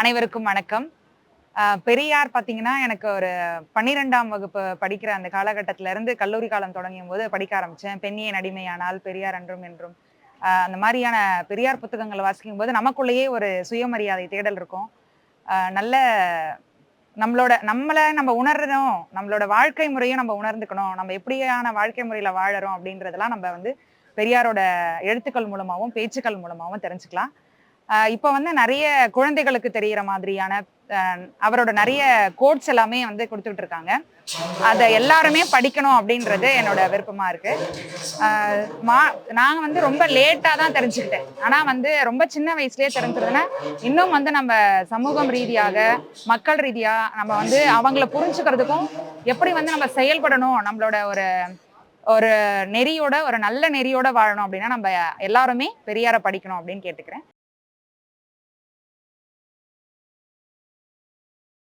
அனைவருக்கும் வணக்கம். பெரியார் பார்த்தீங்கன்னா எனக்கு ஒரு பன்னிரெண்டாம் வகுப்பு படிக்கிற அந்த காலகட்டத்திலேருந்து கல்லூரி காலம் தொடங்கியும் போது படிக்க ஆரம்பித்தேன் பெண்ணிய நடிமையானால் பெரியார் அன்றும் என்றும். அந்த மாதிரியான பெரியார் புத்தகங்களை வாசிக்கும் போது நமக்குள்ளேயே ஒரு சுயமரியாதை தேடல் இருக்கும். நல்ல நம்மளோட நம்மளை நம்ம உணர்றோம். நம்மளோட வாழ்க்கை முறையும் நம்ம உணர்ந்துக்கணும். நம்ம எப்படியான வாழ்க்கை முறையில் வாழறோம் அப்படின்றதெல்லாம் நம்ம வந்து பெரியாரோட எழுத்துக்கள் மூலமாகவும் பேச்சுக்கள் மூலமாகவும் தெரிஞ்சுக்கலாம். இப்போ வந்து நிறைய குழந்தைகளுக்கு தெரிகிற மாதிரியான அவரோட நிறைய கோட்ஸ் எல்லாமே வந்து கொடுத்துட்டு இருக்காங்க. அதை எல்லாருமே படிக்கணும் அப்படின்றது என்னோட விருப்பமா இருக்கு. மா நான் வந்து ரொம்ப லேட்டாக தான் தெரிஞ்சுக்கிட்டேன். ஆனால் வந்து ரொம்ப சின்ன வயசுலயே தெரிஞ்சிருந்தேன்னா இன்னும் வந்து நம்ம சமூகம் ரீதியாக மக்கள் ரீதியாக நம்ம வந்து அவங்கள புரிஞ்சுக்கிறதுக்கும் எப்படி வந்து நம்ம செயல்படணும் நம்மளோட ஒரு ஒரு நெறியோட ஒரு நல்ல நெறியோட வாழணும் அப்படின்னா நம்ம எல்லாருமே பெரியாரை படிக்கணும் அப்படின்னு கேட்டுக்கிறேன்.